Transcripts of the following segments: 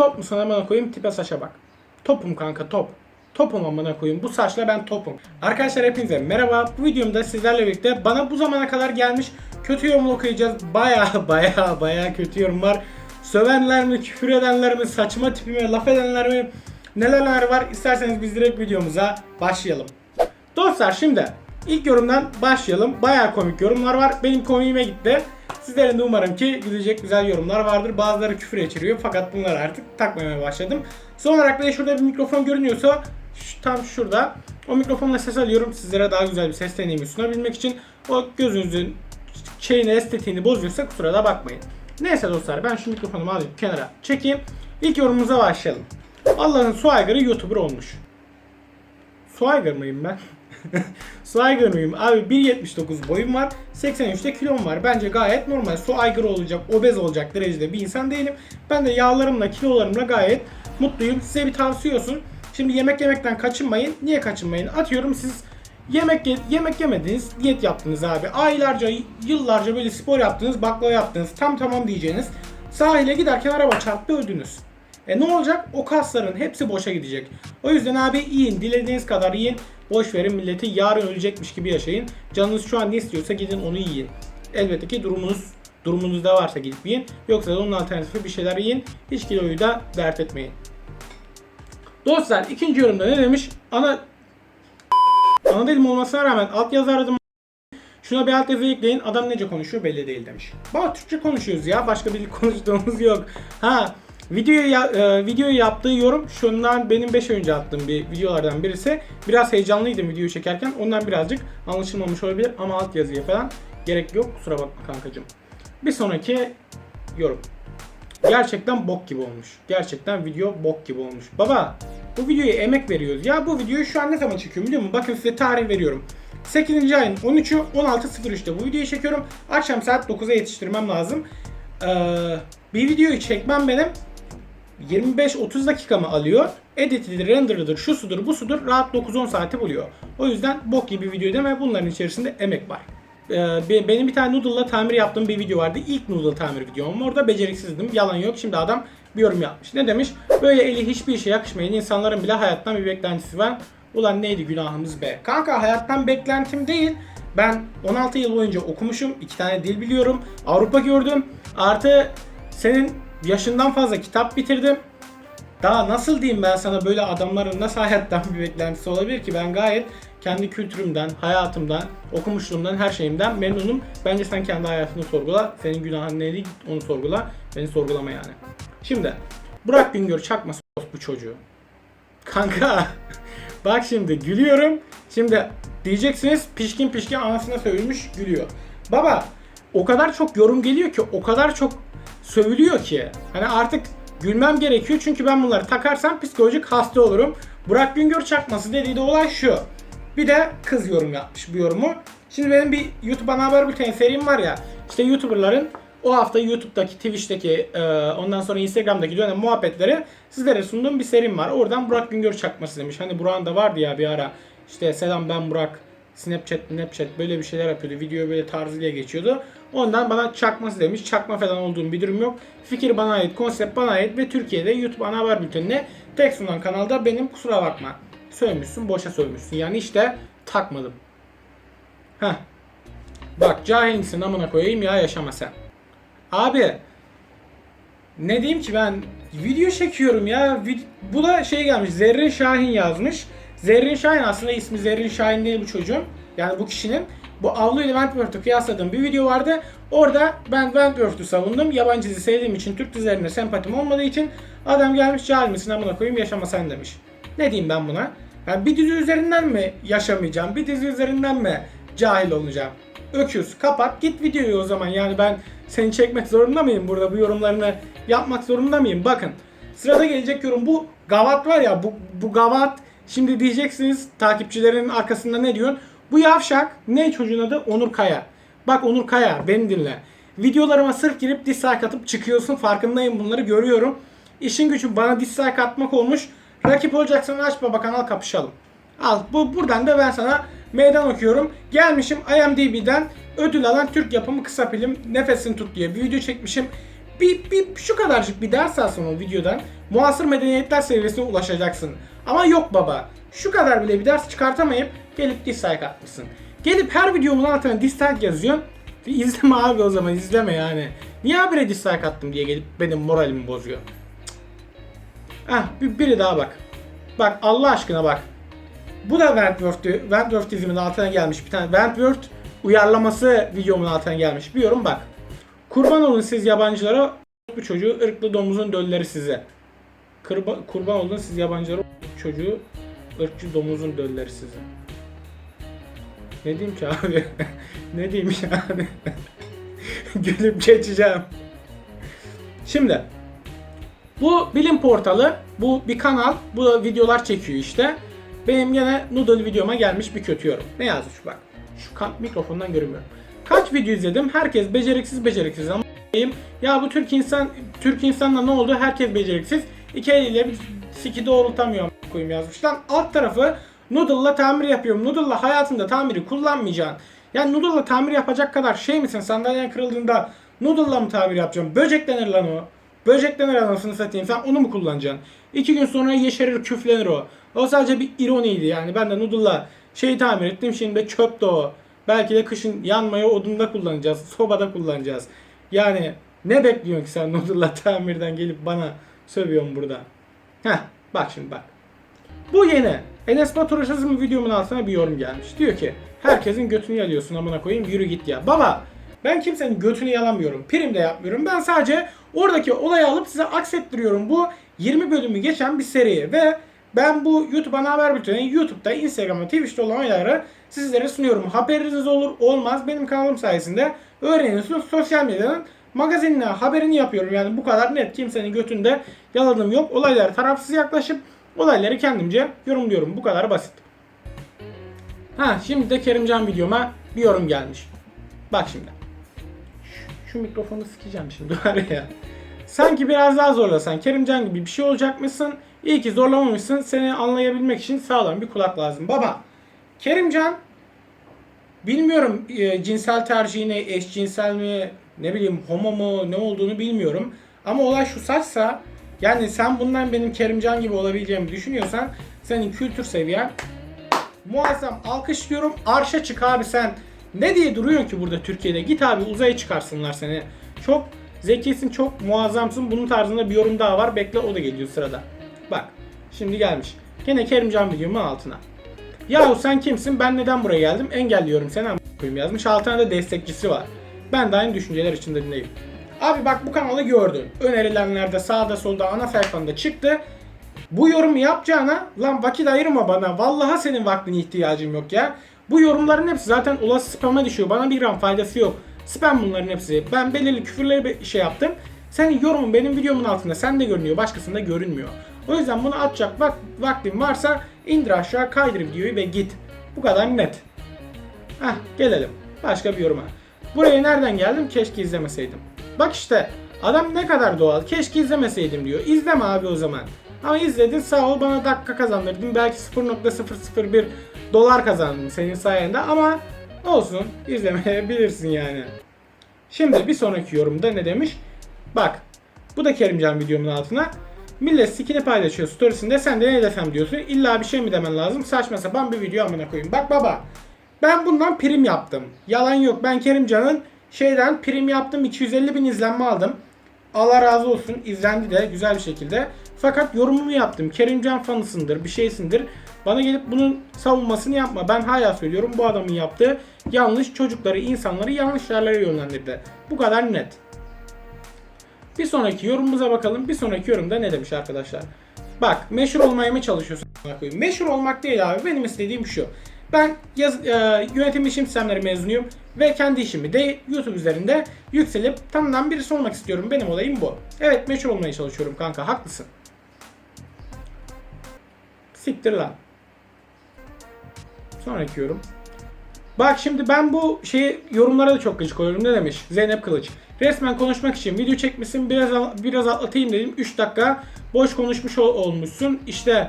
Top musun amına koyayım tipe saça bak. Topum kanka top. Topum amına koyayım. Bu saçla ben topum. Arkadaşlar hepinize merhaba. Bu videomda sizlerle birlikte bana bu zamana kadar gelmiş kötü yorum okuyacağız. Baya baya baya kötü yorum var. Sövenler mi, küfür edenler mi, saçma tipime laf edenler mi, neler var isterseniz biz direkt videomuza başlayalım. Dostlar şimdi ilk yorumdan başlayalım. Baya komik yorumlar var. Benim komiğime gitti. Sizlerin de umarım ki gülecek güzel yorumlar vardır. Bazıları küfür içeriyor fakat bunları artık takmamaya başladım. Son olarak da şurada bir mikrofon görünüyorsa şu- tam şurada o mikrofonla ses alıyorum. Sizlere daha güzel bir ses deneyimi sunabilmek için o gözünüzün şeyini estetiğini bozuyorsa kusura da bakmayın. Neyse dostlar ben şu mikrofonumu alayım kenara çekeyim. İlk yorumumuza başlayalım. Allah'ın su aygırı YouTuber olmuş. Su aygır mıyım ben? su aygır mıyım? Abi 1.79 boyum var. 83'te kilom var. Bence gayet normal. Su aygırı olacak, obez olacak derecede bir insan değilim. Ben de yağlarımla, kilolarımla gayet mutluyum. Size bir tavsiye olsun. Şimdi yemek yemekten kaçınmayın. Niye kaçınmayın? Atıyorum siz yemek ye- yemek yemediniz, diyet yaptınız abi. Aylarca, yıllarca böyle spor yaptınız, baklava yaptınız. Tam tamam diyeceğiniz. Sahile giderken araba çarptı öldünüz. E ne olacak? O kasların hepsi boşa gidecek. O yüzden abi yiyin. Dilediğiniz kadar yiyin. Boş verin milleti yarın ölecekmiş gibi yaşayın. Canınız şu an ne istiyorsa gidin onu yiyin. Elbette ki durumunuz durumunuzda varsa gidip yiyin. Yoksa da onun alternatifi bir şeyler yiyin. Hiç kiloyu da dert etmeyin. Dostlar ikinci yorumda ne demiş? Ana ana dilim olmasına rağmen alt yazı aradım. Şuna bir alt yazı ekleyin. Adam nece konuşuyor belli değil demiş. Baba Türkçe konuşuyoruz ya. Başka bir konuştuğumuz yok. Ha Videoyu, ya, e, videoyu yaptığı yorum şundan benim 5 önce attığım bir videolardan birisi. Biraz heyecanlıydım videoyu çekerken. Ondan birazcık anlaşılmamış olabilir ama alt yazıya falan gerek yok. Kusura bakma kankacığım. Bir sonraki yorum. Gerçekten bok gibi olmuş. Gerçekten video bok gibi olmuş. Baba bu videoya emek veriyoruz. Ya bu videoyu şu an ne zaman çekiyorum biliyor musun? Bakın size tarih veriyorum. 8. ayın 13'ü 16.03'te bu videoyu çekiyorum. Akşam saat 9'a yetiştirmem lazım. Ee, bir videoyu çekmem benim 25-30 dakikamı alıyor. Editidir, renderıdır, şu sudur, bu sudur rahat 9-10 saati buluyor. O yüzden bok gibi video deme bunların içerisinde emek var. Ee, be- benim bir tane noodle'la tamir yaptığım bir video vardı. İlk noodle tamir videom. Orada beceriksizdim. Yalan yok. Şimdi adam bir yorum yapmış. Ne demiş? Böyle eli hiçbir işe yakışmayan insanların bile hayattan bir beklentisi var. Ulan neydi günahımız be? Kanka hayattan beklentim değil. Ben 16 yıl boyunca okumuşum. iki tane dil biliyorum. Avrupa gördüm. Artı senin yaşından fazla kitap bitirdim. Daha nasıl diyeyim ben sana böyle adamların nasıl hayattan bir beklentisi olabilir ki? Ben gayet kendi kültürümden, hayatımdan, okumuşluğumdan, her şeyimden memnunum. Bence sen kendi hayatını sorgula. Senin günahın neydi onu sorgula. Beni sorgulama yani. Şimdi Burak Güngör çakması bu çocuğu. Kanka bak şimdi gülüyorum. Şimdi diyeceksiniz pişkin pişkin anasına sövülmüş gülüyor. Baba o kadar çok yorum geliyor ki o kadar çok sövülüyor ki. Hani artık gülmem gerekiyor çünkü ben bunları takarsam psikolojik hasta olurum. Burak Güngör çakması dediği de olay şu. Bir de kız yorum yapmış bu yorumu. Şimdi benim bir YouTube ana haber bülteni serim var ya. İşte YouTuber'ların o hafta YouTube'daki, Twitch'teki, e, ondan sonra Instagram'daki dönem muhabbetleri sizlere sunduğum bir serim var. Oradan Burak Güngör çakması demiş. Hani Burak'ın da vardı ya bir ara. İşte selam ben Burak. Snapchat, Snapchat böyle bir şeyler yapıyordu. Video böyle tarzıyla geçiyordu. Ondan bana çakması demiş. Çakma falan olduğum bir durum yok. Fikir bana ait, konsept bana ait ve Türkiye'de YouTube ana haber bültenine tek sunan kanalda benim kusura bakma. Sövmüşsün, boşa sövmüşsün. Yani işte takmadım. Heh. Bak cahilsin amına koyayım ya yaşama sen. Abi ne diyeyim ki ben video çekiyorum ya. Vid- Bu da şey gelmiş. Zerrin Şahin yazmış. Zerrin Şahin aslında ismi Zerrin Şahin değil bu çocuğun. Yani bu kişinin. Bu Avlu ile Wentworth'u kıyasladığım bir video vardı. Orada ben Wentworth'u savundum. Yabancı dizi sevdiğim için Türk dizilerine sempatim olmadığı için adam gelmiş cahil misin amına koyayım yaşama sen demiş. Ne diyeyim ben buna? Yani bir dizi üzerinden mi yaşamayacağım? Bir dizi üzerinden mi cahil olacağım? Öküz kapat git videoyu o zaman yani ben seni çekmek zorunda mıyım burada bu yorumlarını yapmak zorunda mıyım? Bakın sırada gelecek yorum bu gavat var ya bu, bu gavat şimdi diyeceksiniz takipçilerin arkasında ne diyor? Bu yavşak ne çocuğun adı? Onur Kaya. Bak Onur Kaya beni dinle. Videolarıma sırf girip dislike atıp çıkıyorsun farkındayım bunları görüyorum. İşin gücü bana dislike atmak olmuş. Rakip olacaksan aç baba kanal kapışalım. Al bu buradan da ben sana meydan okuyorum. Gelmişim IMDb'den ödül alan Türk yapımı kısa film Nefesini Tut diye bir video çekmişim. bir, bir şu kadarcık bir ders alsan o videodan muasır medeniyetler seviyesine ulaşacaksın. Ama yok baba. Şu kadar bile bir ders çıkartamayıp gelip dislike atmışsın. Gelip her videomun altına dislike yazıyorsun. İzleme abi o zaman izleme yani. Niye abire dislike attım diye gelip benim moralimi bozuyor. Ah bir, biri daha bak. Bak Allah aşkına bak. Bu da Wentworth'tü. Wentworth dizimin altına gelmiş bir tane. Wentworth uyarlaması videomun altına gelmiş. Bir yorum bak. Kurban olun siz yabancılara bu çocuğu ırklı domuzun dölleri size. Kurban, kurban olun siz yabancılara çocuğu ırkçı domuzun dölleri size. Ne diyeyim ki abi? ne diyeyim yani? Gülüp geçeceğim. Şimdi bu bilim portalı, bu bir kanal, bu da videolar çekiyor işte. Benim yine noodle videoma gelmiş bir kötü yorum. Ne yazmış bak. Şu mikrofondan görünmüyor. Kaç video izledim? Herkes beceriksiz beceriksiz ama ya bu Türk insan Türk insanla ne oldu? Herkes beceriksiz. İki eliyle bir siki doğrultamıyor koyayım yazmış. Lan alt tarafı noodle'la tamir yapıyorum. Noodle'la hayatında tamiri kullanmayacaksın. Yani noodle'la tamir yapacak kadar şey misin? Sandalyen kırıldığında noodle'la mı tamir yapacağım? Böcek denir lan o. Böcek denir anasını satayım. Sen onu mu kullanacaksın? İki gün sonra yeşerir küflenir o. O sadece bir ironiydi yani. Ben de noodle'la şeyi tamir ettim. Şimdi çöp de o. Belki de kışın yanmaya odunda kullanacağız. Sobada kullanacağız. Yani ne bekliyorsun ki sen noodle'la tamirden gelip bana sövüyorsun burada. Heh bak şimdi bak. Bu yeni. Enes Batur Aşaz'ın videomun altına bir yorum gelmiş. Diyor ki herkesin götünü yalıyorsun amına koyayım yürü git ya. Baba ben kimsenin götünü yalamıyorum. Prim de yapmıyorum. Ben sadece oradaki olayı alıp size aksettiriyorum. Bu 20 bölümü geçen bir seri ve ben bu YouTube ana haber bülteni YouTube'da, Instagram'da, Twitch'te olan olayları sizlere sunuyorum. Haberiniz olur olmaz benim kanalım sayesinde öğreniyorsunuz. Sosyal medyanın magazinine haberini yapıyorum. Yani bu kadar net kimsenin götünde yaladığım yok. Olaylara tarafsız yaklaşıp olayları kendimce yorumluyorum. Bu kadar basit. Ha şimdi de Kerimcan videoma bir yorum gelmiş. Bak şimdi. Şu, şu mikrofonu sikeceğim şimdi var ya. Sanki biraz daha zorlasan Kerimcan gibi bir şey olacakmışsın. İyi ki zorlamamışsın. Seni anlayabilmek için sağlam bir kulak lazım. Baba, Kerimcan bilmiyorum e, cinsel tercihine eşcinsel mi ne bileyim homo mu ne olduğunu bilmiyorum. Ama olay şu saçsa yani sen bundan benim Kerimcan gibi olabileceğimi düşünüyorsan senin kültür seviyen muazzam alkışlıyorum. Arşa çık abi sen. Ne diye duruyorsun ki burada Türkiye'de? Git abi uzaya çıkarsınlar seni. Çok zekisin, çok muazzamsın. Bunun tarzında bir yorum daha var. Bekle o da geliyor sırada. Bak. Şimdi gelmiş. Gene Kerimcan videomun altına. Yahu sen kimsin? Ben neden buraya geldim? Engelliyorum seni ama yazmış. Altına da destekçisi var. Ben de aynı düşünceler içinde dinleyeyim. Abi bak bu kanalı gördün. Önerilenlerde sağda solda ana sayfanda çıktı. Bu yorumu yapacağına lan vakit ayırma bana. Vallahi senin vaktine ihtiyacım yok ya. Bu yorumların hepsi zaten olası spam'a düşüyor. Bana bir gram faydası yok. Spam bunların hepsi. Ben belirli küfürleri be- şey yaptım. Senin yorumun benim videomun altında sende görünüyor. Başkasında görünmüyor. O yüzden bunu atacak vak vaktin varsa indir aşağı kaydır videoyu ve git. Bu kadar net. Heh gelelim. Başka bir yoruma. Buraya nereden geldim? Keşke izlemeseydim. Bak işte adam ne kadar doğal. Keşke izlemeseydim diyor. İzleme abi o zaman. Ama izledin sağ ol bana dakika kazandırdın. Belki 0.001 dolar kazandım senin sayende ama olsun izlemeyebilirsin yani. Şimdi bir sonraki yorumda ne demiş? Bak bu da Kerimcan videomun altına. Millet skin'i paylaşıyor storiesinde sen de ne desem diyorsun. İlla bir şey mi demen lazım? Saçma sapan bir video amına koyayım. Bak baba ben bundan prim yaptım. Yalan yok ben Kerimcan'ın şeyden prim yaptım 250 bin izlenme aldım. Allah razı olsun izlendi de güzel bir şekilde. Fakat yorumumu yaptım. Kerimcan fanısındır, bir şeysindir. Bana gelip bunun savunmasını yapma. Ben hala söylüyorum bu adamın yaptığı yanlış çocukları, insanları yanlış yerlere yönlendirdi. Bu kadar net. Bir sonraki yorumumuza bakalım. Bir sonraki yorumda ne demiş arkadaşlar? Bak meşhur olmaya mı çalışıyorsun? Meşhur olmak değil abi. Benim istediğim şu. Ben yaz, e, yönetim işim sistemleri mezunuyum ve kendi işimi de YouTube üzerinde yükselip tanınan birisi olmak istiyorum. Benim olayım bu. Evet meşhur olmaya çalışıyorum kanka haklısın. Siktir lan. Sonraki yorum. Bak şimdi ben bu şeyi yorumlara da çok gıcık oluyorum. Ne demiş? Zeynep Kılıç. Resmen konuşmak için video çekmişsin. Biraz biraz atlatayım dedim. 3 dakika boş konuşmuş ol- olmuşsun. İşte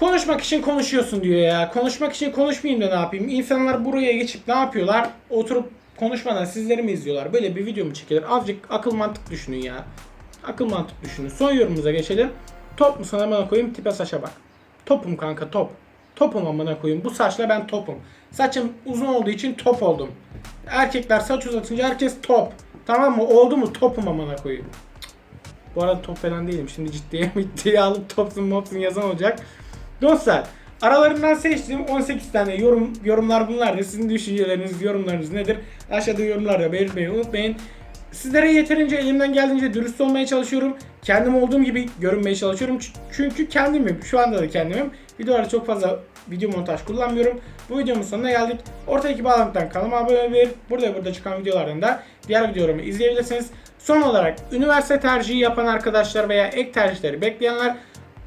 konuşmak için konuşuyorsun diyor ya. Konuşmak için konuşmayayım da ne yapayım? İnsanlar buraya geçip ne yapıyorlar? Oturup konuşmadan sizleri mi izliyorlar? Böyle bir video mu çekilir? Azıcık akıl mantık düşünün ya. Akıl mantık düşünün. Son yorumumuza geçelim. Top mu sana bana koyayım tipe saça bak. Topum kanka top. Topum amına koyayım. Bu saçla ben topum. Saçım uzun olduğu için top oldum. Erkekler saç uzatınca herkes top. Tamam mı? Oldu mu? Topum amına koyayım. Bu arada top falan değilim. Şimdi ciddiye ciddiye alıp topsun mopsun yazan olacak. Dostlar aralarından seçtiğim 18 tane yorum yorumlar bunlardı. Sizin düşünceleriniz, yorumlarınız nedir? Aşağıda yorumlarda belirtmeyi unutmayın. Sizlere yeterince elimden geldiğince dürüst olmaya çalışıyorum. Kendim olduğum gibi görünmeye çalışıyorum. Çünkü kendimim. Şu anda da kendimim. Videolarda çok fazla video montaj kullanmıyorum. Bu videomun sonuna geldik. Ortadaki bağlantıdan kanalıma abone olabilir. Burada ve burada çıkan videolardan da diğer videolarımı izleyebilirsiniz. Son olarak üniversite tercihi yapan arkadaşlar veya ek tercihleri bekleyenler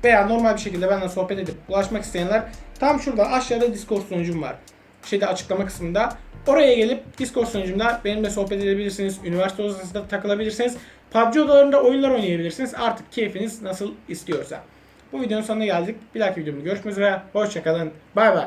veya normal bir şekilde benden sohbet edip ulaşmak isteyenler tam şurada aşağıda Discord sunucum var. Şeyde açıklama kısmında. Oraya gelip Discord sunucumda benimle sohbet edebilirsiniz. Üniversite odasında takılabilirsiniz. PUBG odalarında oyunlar oynayabilirsiniz. Artık keyfiniz nasıl istiyorsa. Bu videonun sonuna geldik. Bir dahaki videomda görüşmek üzere. Hoşçakalın. Bay bay.